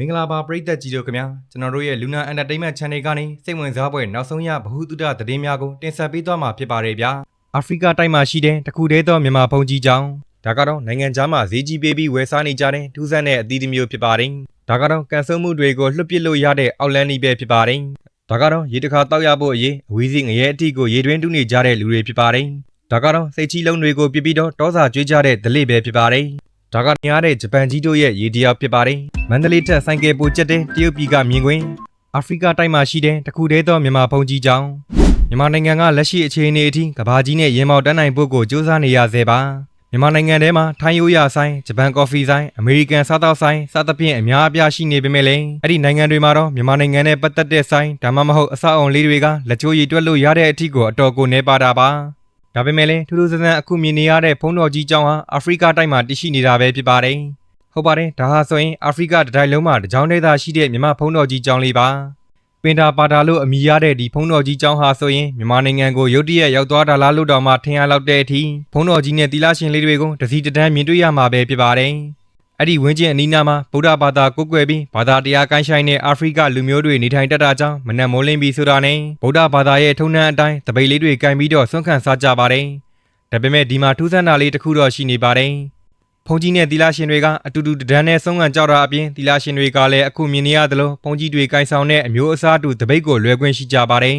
မင်္ဂလာပါပရိသတ်ကြီးတို့ခင်ဗျာကျွန်တော်တို့ရဲ့ Luna Entertainment Channel ကနေစိတ်ဝင်စားဖွယ်နောက်ဆုံးရဗဟုသုတသတင်းများကိုတင်ဆက်ပေးသွားမှာဖြစ်ပါတယ်ဗျာအာဖရိကတိုက်မှာရှိတဲ့တခုတည်းသောမြန်မာဘုံကြီးကျောင်းဒါကတော့နိုင်ငံခြားမှာဈေးကြီးပေးပြီးဝယ်စားနေကြတဲ့ထူးဆန်းတဲ့အသီးတစ်မျိုးဖြစ်ပါတယ်ဒါကတော့ကန်ဆယ်မှုတွေကိုလွှတ်ပစ်လို့ရတဲ့အောက်လန်းနီးပဲဖြစ်ပါတယ်ဒါကတော့ရေတခါတောက်ရဖို့အရေးအဝီးစီငရဲအထိကိုရေတွင်းတူးနေကြတဲ့လူတွေဖြစ်ပါတယ်ဒါကတော့စိတ်ချလုံးတွေကိုပြစ်ပြီးတော့တောစာကျွေးကြတဲ့ဒလိပဲဖြစ်ပါတယ် ဒါကများတဲ့ဂျပန်ကြီးတို့ရဲ့ရေတရာဖြစ်ပါတယ်မန္တလေးထက်ဆိုင်ကယ်ပိုကျက်တဲ့တရုတ်ပြည်ကမြင်ကွင်းအာဖရိကတိုက်မှာရှိတဲ့တခုတည်းသောမြန်မာဘုံကြီးကျောင်းမြန်မာနိုင်ငံကလက်ရှိအခြေအနေအထိကဘာကြီးနဲ့ရေမောက်တန်းနိုင်ဖို့ကိုစူးစမ်းနေရဆဲပါမြန်မာနိုင်ငံထဲမှာထိုင်းရိုးရာဆိုင်ဂျပန်ကော်ဖီဆိုင်အမေရိကန်စားသောက်ဆိုင်စသဖြင့်အများအပြားရှိနေပေမဲ့လည်းအဲ့ဒီနိုင်ငံတွေမှာတော့မြန်မာနိုင်ငံနဲ့ပတ်သက်တဲ့ဆိုင်ဒါမှမဟုတ်အဆောက်အုံလေးတွေကလက်ချိုးရည်တွက်လို့ရတဲ့အထိကိုအတော်ကိုနေပါတာပါ ဒါပေမဲ့လည်းထူးထူးဆန်းဆန်းအခုမြင်နေရတဲ့ဖုံးတော်ကြီးကျောင်းဟာအာဖရိကတိုက်မှာတရှိနေတာပဲဖြစ်ပါတယ်ဟုတ်ပါတယ်ဒါဟာဆိုရင်အာဖရိကတစ်တိုင်းလုံးမှာတစ်ကြောင်းတည်းသာရှိတဲ့မြန်မာဖုံးတော်ကြီးကျောင်းလေးပါပင်တာပါတာလို့အမည်ရတဲ့ဒီဖုံးတော်ကြီးကျောင်းဟာဆိုရင်မြန်မာနိုင်ငံကိုရုတ်တရက်ရောက်သွားတာလားလို့တော့မှထင်ရလောက်တဲ့အထိဖုံးတော်ကြီးနဲ့တီလာရှင်လေးတွေကိုတစီတတန်းမြင်တွေ့ရမှာပဲဖြစ်ပါတယ် အဲ့ဒီဝင်းကျင်အနီးနားမှာဗုဒ္ဓဘာသာကိုးကွယ်ပြီးဘာသာတရားကိုင်းဆိုင်တဲ့အာဖရိကလူမျိုးတွေနေထိုင်တတ်တာကြောင့်မနက်မိုးလင်းပြီးဆိုတာနဲ့ဗုဒ္ဓဘာသာရဲ့ထုံးနှံအတိုင်းတပိတ်လေးတွေကင်ပြီးတော့ဆွန့်ခံစားကြပါတယ်ဒါပေမဲ့ဒီမှာထူးဆန်းတာလေးတစ်ခုတော့ရှိနေပါတယ်ဖုန်ကြီးနဲ့သီလရှင်တွေကအတူတူတဒန်းနဲ့ဆုံးခံကြောက်တာအပြင်သီလရှင်တွေကလည်းအခုမြင်နေရသလိုဖုန်ကြီးတွေကင်ဆောင်တဲ့အမျိုးအစားတူတပိတ်ကိုလွယ်ခွင့်ရှိကြပါတယ်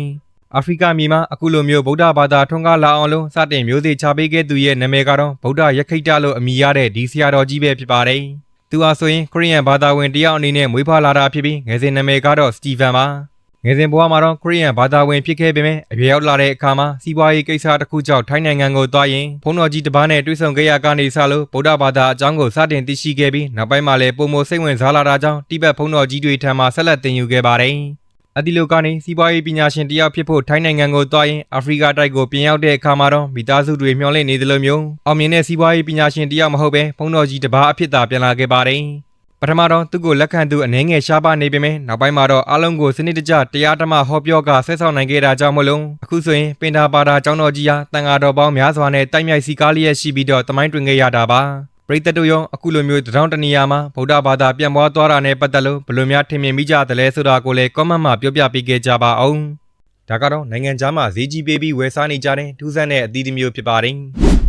အာဖရိကမြေမှာအခုလိုမျိုးဗုဒ္ဓဘာသာထွန်းကားလာအောင်လို့စတင်မျိုးစေ့ချပေးခဲ့သူရဲ့နာမည်ကတော့ဗုဒ္ဓရခိတလို့အမည်ရတဲ့ဒီဆရာတော်ကြီးပဲဖြစ်ပါတယ်။သူဟာဆိုရင်ခရစ်ယာန်ဘာသာဝင်တယောက်အနေနဲ့မွေးဖွားလာတာဖြစ်ပြီးငယ်စဉ်နာမည်ကတော့စတီဗန်ပါ။ငယ်စဉ်ဘဝမှာတော့ခရစ်ယာန်ဘာသာဝင်ဖြစ်ခဲ့ပေမဲ့အရွယ်ရောက်လာတဲ့အခါမှာစီးပွားရေးကိစ္စတစ်ခုကြောင့်ထိုင်းနိုင်ငံကိုသွားရင်ဘုန်းတော်ကြီးတစ်ပါးနဲ့တွေ့ဆုံခဲ့ရကနေစလို့ဗုဒ္ဓဘာသာအကြောင်းကိုစတင်သိရှိခဲ့ပြီးနောက်ပိုင်းမှာလည်းပုံမစိတ်ဝင်စားလာတာကြောင့်တိဘက်ဘုန်းတော်ကြီးတွေထံမှဆက်လက်သင်ယူခဲ့ပါတယ်။ အဒီလိုကနေစီးပွားရေးပညာရှင်တယောက်ဖြစ်ဖို့ထိုင်းနိုင်ငံကိုသွားရင်အာဖရိကတိုက်ကိုပြင်ရောက်တဲ့အခါမှာတော့မိသားစုတွေမျှော်လင့်နေသလိုမျိုးအောင်မြင်တဲ့စီးပွားရေးပညာရှင်တယောက်မဟုတ်ပဲဘုန်းတော်ကြီးတစ်ပါးအဖြစ်သာပြန်လာခဲ့ပါတယ်ပထမတော့သူ့ကိုလက်ခံသူအနေငယ်ရှားပါနေပေမဲ့နောက်ပိုင်းမှာတော့အလုံးကိုစနစ်တကျတရားဓမ္မဟောပြောကဆက်ဆောင်နိုင်ခဲ့တာကြောင့်မလို့အခုဆိုရင်ပင်တာပါတာကျောင်းတော်ကြီးဟာတန်ဃာတော်ပေါင်းများစွာနဲ့တိုက်မြိုက်စီကားလျက်ရှိပြီးတော့တမိုင်းတွင်ခဲ့ရတာပါပ ရိသတ်တို့ရောအခုလိုမျိုးတရောင်းတနေရာမှာဗုဒ္ဓဘာသာပြန်ပွားသွားတာနဲ့ပတ်သက်လို့ဘယ်လိုများထင်မြင်မိကြသလဲဆိုတာကိုလည်း comment မှာပြောပြပေးခဲ့ကြပါအောင်ဒါကတော့နိုင်ငံခြားမှာဈေးကြီးပေးပြီးဝယ်စားနေကြတဲ့ထူးဆန်းတဲ့အသီးတစ်မျိုးဖြစ်ပါတယ်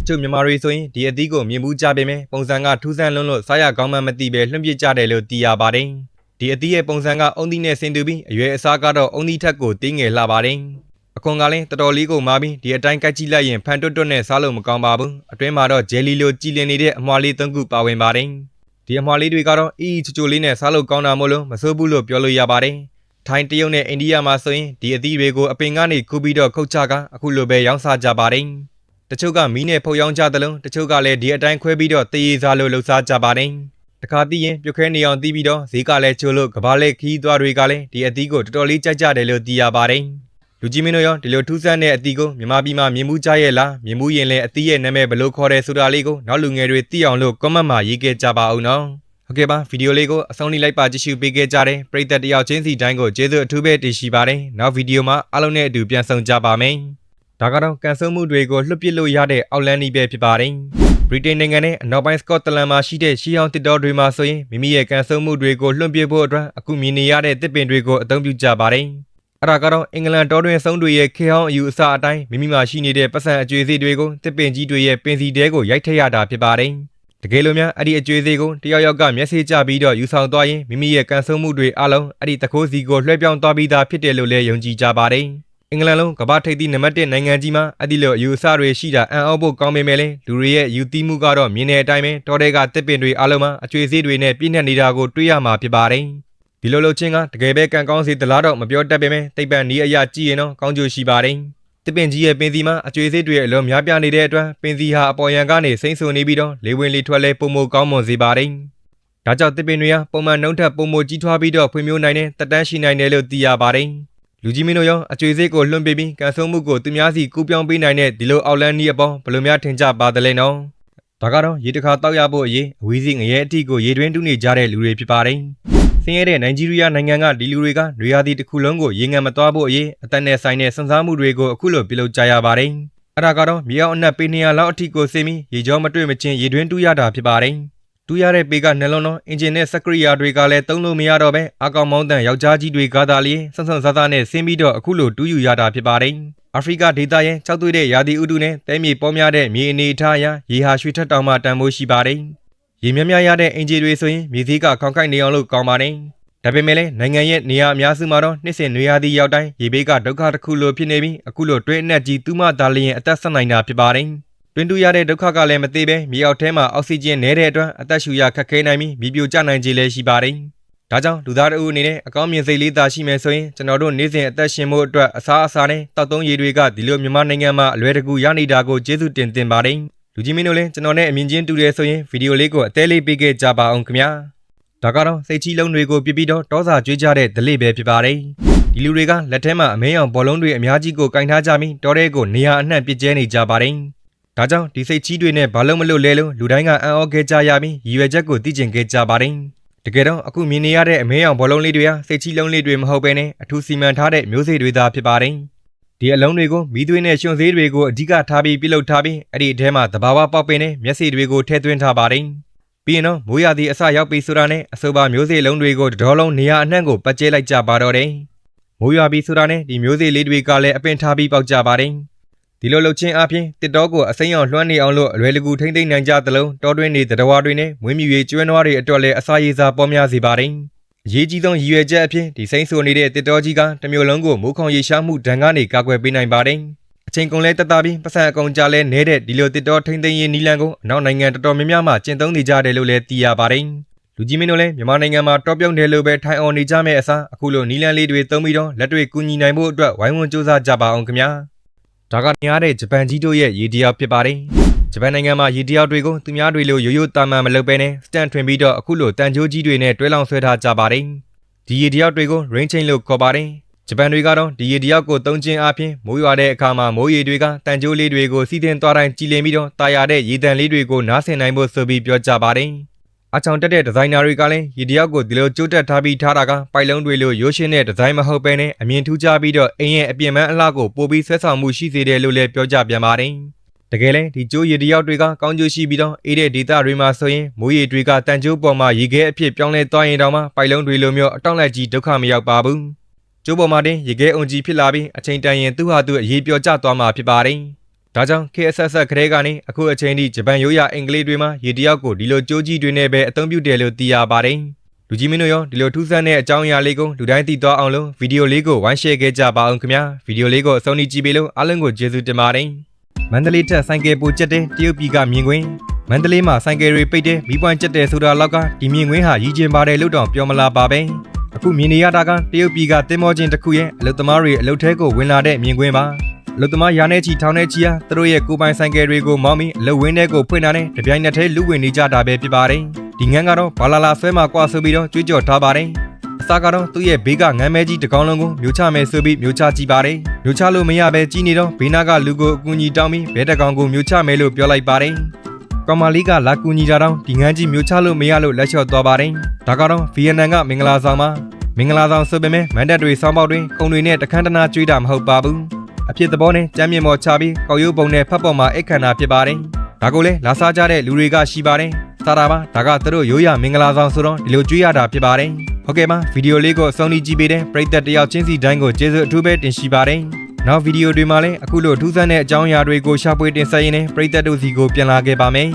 ကျုပ်မြန်မာတွေဆိုရင်ဒီအသီးကိုမြင်မှုကြပေမဲ့ပုံစံကထူးဆန်းလွန်းလို့စားရကောင်းမှမသိပဲလွှင့်ပစ်ကြတယ်လို့သိရပါတယ်ဒီအသီးရဲ့ပုံစံကအုံသီးနဲ့ဆင်တူပြီးအရွယ်အစားကတော့အုံသီးထက်ကိုတင်းငယ်လှပါတယ်အ ခွန်ကလည်းတော်တော်လေးကိုမာပြီးဒီအတိုင်းကတ်ကြည့်လိုက်ရင်ဖန်တွတ်တွတ်နဲ့စားလို့မကောင်းပါဘူးအတွင်းမှာတော့ဂျယ်လီလိုကြည်လင်နေတဲ့အမွှားလေးသုံးခုပါဝင်ပါတယ်ဒီအမွှားလေးတွေကတော့အီအီချိုချိုလေးနဲ့စားလို့ကောင်းတာမို့လို့မဆိုးဘူးလို့ပြောလို့ရပါတယ်ထိုင်းတရုတ်နဲ့အိန္ဒိယမှာဆိုရင်ဒီအသီးတွေကိုအပင်ကနေခူးပြီးတော့ခုတ်ချကအခုလိုပဲရောင်းစားကြပါတယ်တချို့ကမီးနဲ့ဖုတ်ရောင်းကြသလိုတချို့ကလည်းဒီအတိုင်းခွဲပြီးတော့တည်ရစားလို့လှုပ်ရှားကြပါတယ်တခါတည်းရင်ပြုတ်ခဲနေအောင်တီးပြီးတော့ဈေးကလည်းချိုးလို့ကဘာလက်ခီးသွားတွေကလည်းဒီအသီးကိုတော်တော်လေးကြိုက်ကြတယ်လို့သိရပါတယ် လူကြီးမင်းတို့ရောဒီလိုထူးဆန်းတဲ့အသီးကိုမြန်မာပြည်မှာမြင်မှုကြရဲ့လားမြင်မှုရင်လည်းအသီးရဲ့နာမည်ဘယ်လိုခေါ်တယ်ဆိုတာလေးကိုနောက်လူငယ်တွေသိအောင်လို့ comment မှာရေးခဲ့ကြပါအောင်နော်ဟုတ်ကဲ့ပါဗီဒီယိုလေးကိုအဆုံးထိလိုက်ပါကြည့်ရှုပေးခဲ့ကြတဲ့ပရိသတ်တယောက်ချင်းစီတိုင်းကိုကျေးဇူးအထူးပဲတင်ရှိပါတယ်နောက်ဗီဒီယိုမှာအားလုံးနဲ့အတူပြန်ဆောင်ကြပါမယ်ဒါကတော့ကန်ဆယ်မှုတွေကိုလွှတ်ပစ်လို့ရတဲ့အောက်လန်းနီးပဲဖြစ်ပါတယ်ဗြိတိန်နိုင်ငံနဲ့အနောက်ပိုင်းစကော့တလန်မှာရှိတဲ့ရှီအောင်တစ်တော်တွေမှာဆိုရင်မိမိရဲ့ကန်ဆယ်မှုတွေကိုလွှတ်ပစ်ဖို့အတွက်အခုမြင်နေရတဲ့တစ်ပင်တွေကိုအသုံးပြုကြပါတယ် အဲ့ဒါကတော့အင်္ဂလန်တော်တွင်ဆုံးတွေရဲ့ခေဟောင်းအယူအဆအတိုင်းမိမိမှာရှိနေတဲ့ပတ်စံအကျွေးစီတွေကိုတစ်ပင်ကြီးတွေရဲ့ပင်စီတဲကိုရိုက်ထည့်ရတာဖြစ်ပါတယ်တကယ်လို့များအဲ့ဒီအကျွေးစီကိုတယောက်ယောက်ကမျက်စိကျပြီးတော့ယူဆောင်သွားရင်မိမိရဲ့ကန်ဆုံမှုတွေအလုံးအဲ့ဒီတခိုးစီကိုလွှဲပြောင်းသွားပြီးသားဖြစ်တယ်လို့လည်းယုံကြည်ကြပါတယ်အင်္ဂလန်လုံးကမ္ဘာထိပ်သီးနံပါတ်1နိုင်ငံကြီးမှာအဲ့ဒီလိုအယူအဆတွေရှိတာအံ့ဩဖို့ကောင်းပေမဲ့လည်းလူတွေရဲ့ယူသီးမှုကတော့မြင်တဲ့အတိုင်းပဲတော်တဲ့ကတစ်ပင်တွေအလုံးမှာအကျွေးစီတွေနဲ့ပြည့်နှက်နေတာကိုတွေ့ရမှာဖြစ်ပါတယ် ဒီလိုလိုချင်းကတကယ်ပဲကံကောင်းစီတလားတော့မပြောတတ်ပေမဲ့တိတ်ပံနီးအရာကြည့်ရင်တော့ကောင်းကျိုးရှိပါတယ်တပင်ကြီးရဲ့ပင်စီမှာအကျွေးစိတ်တွေအလုံးများပြနေတဲ့အတွက်ပင်စီဟာအပေါ်ယံကနေစိမ့်ဆူနေပြီးတော့လေဝင်လေထွက်လဲပုံမကောင်းမွန်စေပါတယ်။ဒါကြောင့်တပင်တွေကပုံမှန်နှုံးထက်ပုံမကြီးထွားပြီးတော့ဖွံ့ဖြိုးနိုင်တဲ့တက်တန်းရှိနိုင်တယ်လို့သိရပါတယ်။လူကြီးမင်းတို့ရောအကျွေးစိတ်ကိုလွှင့်ပေးပြီးကန်ဆုံမှုကိုသူများစီကူးပြောင်းပေးနိုင်တဲ့ဒီလိုအောက်လန်းနီးအပေါင်းဘယ်လိုများထင်ကြပါသလဲနော်။ဒါကတော့ရေတခါတောက်ရဖို့အရေးအဝီးစီငရဲအထိကိုရေတွင်းတူးနေကြတဲ့လူတွေဖြစ်ပါတယ်။ ဆင်းရဲတဲ့နိုင်ဂျီးရီးယားနိုင်ငံကဒီလူတွေကနွေရာသီတစ်ခုလုံးကိုရေငန်မသွားဖို့အရေးအသက်နဲ့ဆိုင်တဲ့စံစားမှုတွေကိုအခုလိုပြုလုပ်ကြရပါတယ်။အဲ့ဒါကတော့မြေအောင်အနက်ပေ200လောက်အထိကိုဆင်းပြီးရေကြောမတွေ့မချင်းရေတွင်းတူးရတာဖြစ်ပါတယ်။တူတူရတဲ့ပေကနှလုံးတော့အင်ဂျင်နဲ့စက်ကရိယာတွေကလည်းသုံးလို့မရတော့ပဲအကောင်မောင်းတန်ယောက်ျားကြီးတွေကသာလျင်ဆန်းဆန်းစားစားနဲ့ဆင်းပြီးတော့အခုလိုတူးယူရတာဖြစ်ပါတယ်အာဖရိကဒေသရဲ့ကြောက်သွေးတဲ့ရာသီဥတုနဲ့တဲမြေပေါများတဲ့မြေအနေအထားအရရေဟာရွှေထက်တောင်မှတန်ဖိုးရှိပါတယ် ရေမြမြရတဲ့အင်ဂျီတွေဆိုရင်မြေစည်းကခေါင်းကိုက်နေအောင်လို့ကောင်းပါတယ်ဒါပေမဲ့လည်းနိုင်ငံရဲ့နေရာအများစုမှာတော့နှစ်စဉ်နွေရာသီရောက်တိုင်းရေဘေးကဒုက္ခတစ်ခုလိုဖြစ်နေပြီးအခုလိုတွင်းအနက်ကြီးသူမသာလျင်အသက်ဆက်နိုင်တာဖြစ်ပါတယ်တွင်းတူရတဲ့ဒုက္ခကလည်းမသေးပဲမြေအောက်ထဲမှာအောက်ဆီဂျင်နည်းတဲ့အတွက်အသက်ရှူရခက်ခဲနိုင်ပြီးမြေပြိုကျနိုင်ခြေလည်းရှိပါတယ်ဒါကြောင့်လူသားတို့အနေနဲ့အကောင်းမြင်စိတ်လေးသာရှိမယ်ဆိုရင်ကျွန်တော်တို့နေ့စဉ်အသက်ရှင်ဖို့အတွက်အစားအစာနဲ့တောက်သုံးရေတွေကဒီလိုမြန်မာနိုင်ငံမှာအလွယ်တကူရနေတာကိုကျေးဇူးတင်တင်ပါတယ် လူကြီးမင်းတို့လည်းကျွန်တော်နဲ့အမြင်ချင်းတူတယ်ဆိုရင်ဗီဒီယိုလေးကိုအသေးလေးပေးခဲ့ကြပါအောင်ခင်ဗျာဒါကတော့စိတ်ချလုံးတွေကိုပြပြီးတော့တောစာကြွေးကြတဲ့ဒလိပဲဖြစ်ပါတယ်ဒီလူတွေကလက်ထဲမှာအမဲအောင်ဘောလုံးတွေအများကြီးကိုကင်ထားကြပြီးတောထဲကိုနေရာအနှံ့ပစ်ကျဲနေကြပါတယ်ဒါကြောင့်ဒီစိတ်ချီးတွေနဲ့ဘာလို့မလို့လဲလို့လူတိုင်းကအံ့ဩခဲ့ကြရပြီးရည်ရွယ်ချက်ကိုသိကျင်ခဲ့ကြပါတယ်တကယ်တော့အခုမြင်နေရတဲ့အမဲအောင်ဘောလုံးလေးတွေဟာစိတ်ချီလုံးလေးတွေမဟုတ်ဘဲနဲ့အထူးစီမံထားတဲ့မျိုးစေ့တွေသာဖြစ်ပါတယ် ဒီအလုံးတွေကိုမီးသွေးနဲ့ရှင်သေးတွေကိုအဓိကထားပြီးပြုလုပ်ထားပြီးအဲ့ဒီအထဲမှာသဘာဝပေါက်ပင်နဲ့မျက်စိတွေကိုထည့်သွင်းထားပါတယ်ပြီးရင်တော့မိုးရသည့်အစရောက်ပြီဆိုတာနဲ့အဆိုပါမျိုးစေ့လုံးတွေကိုတတော်လုံးနေရာအနှံ့ကိုပတ်ကျဲလိုက်ကြပါတော့တယ်မိုးရွာပြီဆိုတာနဲ့ဒီမျိုးစေ့လေးတွေကလည်းအပင်ထားပြီးပေါက်ကြပါတယ်ဒီလိုလှုပ်ချင်းအပြင်တစ်တောကိုအစိမ်းအောင်လွှမ်းနေအောင်လို့အလွယ်တကူထိမ့်သိမ့်နိုင်ကြသလိုတောတွင်းနေတတဝါတွေနဲ့မွေးမြူရေးကျွမ်းနွားတွေအတွက်လည်းအစာရည်စာပေါများစေပါတယ် အရေးကြီးဆုံးရည်ရွယ်ချက်အဖြစ်ဒီစိမ့်ဆိုနေတဲ့တစ်တောကြီးကတစ်မျိုးလုံးကိုမိုးခေါင်ရေရှားမှုဒဏ်ကနေကာကွယ်ပေးနိုင်ပါတယ်အချိန်ကုန်လဲတက်တာပြီးပတ်စံအကုန်ကြလဲနေတဲ့ဒီလိုတစ်တောထိမ့်သိမ့်ရေးနီလန်ကိုအနောက်နိုင်ငံတော်တော်များများမှကျင့်သုံးနေကြတယ်လို့လည်းသိရပါတယ်လူကြီးမင်းတို့လည်းမြန်မာနိုင်ငံမှာတောပြုံးတယ်လို့ပဲထိုင်အောင်နေကြမယ့်အစားအခုလိုနီလန်လေးတွေသုံးပြီးတော့လက်တွေ့ကူညီနိုင်ဖို့အတွက်ဝိုင်းဝန်းစူးစမ်းကြပါအောင်ခင်ဗျာဒါကနေရတဲ့ဂျပန်ကြီးတို့ရဲ့ရေတရားဖြစ်ပါတယ် ဂျပန်နိုင်ငံမှာရေတရားတွေကိုသူများတွေလိုရိုးရိုးတာမန်မလုပ်ဘဲနဲ့စတန်ထွင်ပြီးတော့အခုလိုတန်ကြိုးကြီးတွေနဲ့တွဲလောင်းဆွဲထားကြပါတယ်ဒီရေတရားတွေကို rain chain လို့ခေါ်ပါတယ်ဂျပန်တွေကတော့ဒီရေတယောက်ကိုတုံးချင်းအပြင်မိုးရွာတဲ့အခါမှာမိုးရေတွေကတန်ကြိုးလေးတွေကိုစီးတင်သွားတိုင်းကြည်လင်ပြီးတော့တာယာတဲ့ရေတံလေးတွေကိုနားဆင်နိုင်ဖို့ဆိုပြီးပြောကြပါတယ်။အချောင်တက်တဲ့ဒီဇိုင်နာတွေကလည်းရေတယောက်ကိုဒီလိုကြိုးတက်ထားပြီးထားတာကပိုက်လုံးတွေလိုရိုးရှင်းတဲ့ဒီဇိုင်းမဟုတ်ဘဲနဲ့အမြင်ထူးခြားပြီးတော့အင်းရဲ့အပြင်ပန်းအလှကိုပိုပြီးဆွဲဆောင်မှုရှိစေတယ်လို့လည်းပြောကြပြန်ပါတယ်။ တကယ်လဲဒီကျိုးရေတယောက်တွေကကောင်းကျိုးရှိပြီးတော့အေးတဲ့ဒေတာတွေမှာဆိုရင်မိုးရေတွေကတန်ကြိုးပေါ်မှာရေခဲအဖြစ်ပြောင်းလဲသွားရင်တောင်မှပိုက်လုံးတွေလိုမျိုးအတောင့်လိုက်ကြီးဒုက္ခမရောက်ပါဘူး။ကျိုးပေါ်မှာတင်ရေခဲအုံကြီးဖြစ်လာပြီးအချိန်တန်ရင်သူ့ဟာသူအရေးပြောကျသွားမှာဖြစ်ပါတယ်။ဒါကြောင့် KSS ခရဲကနေအခုအချိန်ထိဂျပန်ရိုးရာအင်္ဂလိပ်တွေမှာရေတယောက်ကိုဒီလိုကြိုးကြီးတွေနဲ့ပဲအသုံးပြုတယ်လို့သိရပါတယ်။လူကြီးမင်းတို့ရောဒီလိုထူးဆန်းတဲ့အကြောင်းအရာလေးကိုလူတိုင်းသိသွားအောင်လို့ဗီဒီယိုလေးကိုဝိုင်းရှယ်ခဲ့ကြပါအောင်ခင်ဗျာ။ဗီဒီယိုလေးကိုအဆုံးထိကြည့်ပေးလို့အားလုံးကိုကျေးဇူးတင်ပါတယ်။ မန္တလေးထက်ဆိုင်ကယ်ပိုကျက်တဲ့တရုတ်ပြည်ကမြင်ကွင်းမန္တလေးမှာဆိုင်ကယ်တွေပိတ်တဲ့မီးပွိုင်းကျက်တဲ့ဆိုတာလောက်ကဒီမြင်ကွင်းဟာရည်ကျင်ပါတယ်လို့တော့ပြောမလာပါပဲ။အခုမြင်နေရတာကတရုတ်ပြည်ကတင်မောချင်းတစ်ခုရဲ့အလုသမားတွေအလုထဲကိုဝင်လာတဲ့မြင်ကွင်းပါအလုသမားရာနဲ့ချီထောင်းနဲ့ချီဟာသူတို့ရဲ့ကိုပိုင်ဆိုင်ကယ်တွေကိုမောင်းပြီးအလုဝင်းထဲကိုဖွင့်လာတဲ့တပြိုင်နက်တည်းလူဝင်နေကြတာပဲဖြစ်ပါတယ်ဒီငန်းကတော့ဘာလာလာဆွဲမှာကွာဆိုပြီးတော့ကြွေးကြော်ထားပါတယ် အစားကတော့သူ့ရဲ့ဘေးကငမ်းမဲကြီးတကောင်လုံးကိုမျိုးချမယ်ဆိုပြီးမျိုးချကြည့်ပါတယ်မျိုးချလို့မရပဲကြီးနေတော့ဘေးနားကလူကိုအကူကြီးတောင်းပြီးဘဲတကောင်ကိုမျိုးချမယ်လို့ပြောလိုက်ပါတယ်ကောင်မလေးကလာကူညီကြတော့ဒီငန်းကြီးမျိုးချလို့မရလို့လက်လျှော့သွားပါတယ်ဒါကတော့ဗီယက်နမ်ကမင်္ဂလာဆောင်မှာမင်္ဂလာဆောင်ဆိုပေမဲ့မန်တက်တွေစောင်းပေါက်တွေခုံတွေနဲ့တခန်းတနာကျွေးတာမဟုတ်ပါဘူးအဖြစ်သဘောနဲ့ကြမ်းမြင့်မော်ချပြီးကောက်ရုပ်ပုံနဲ့ဖတ်ပေါ်မှာအိတ်ခန္ဓာဖြစ်ပါတယ်ဒါကိုလည်းလာစားကြတဲ့လူတွေကရှိပါတယ် စားတာပါဒါကသူတို့ရိုးရမင်္ဂလာဆောင်ဆိုတော့ဒီလိုကျွေးရတာဖြစ်ပါတယ်ဟုတ်ကဲ့ပါဗီဒီယိုလေးကိုအဆုံးထိကြည့်ပေးတဲ့ပရိသတ်တယောက်ချင်းစီတိုင်းကိုကျေးဇူးအထူးပဲတင်ရှိပါတယ်နောက်ဗီဒီယိုတွေမှာလည်းအခုလိုထူးဆန်းတဲ့အကြောင်းအရာတွေကိုရှာဖွေတင်ဆက်ရင်းနဲ့ပရိသတ်တို့စီကိုပြန်လာခဲ့ပါမယ်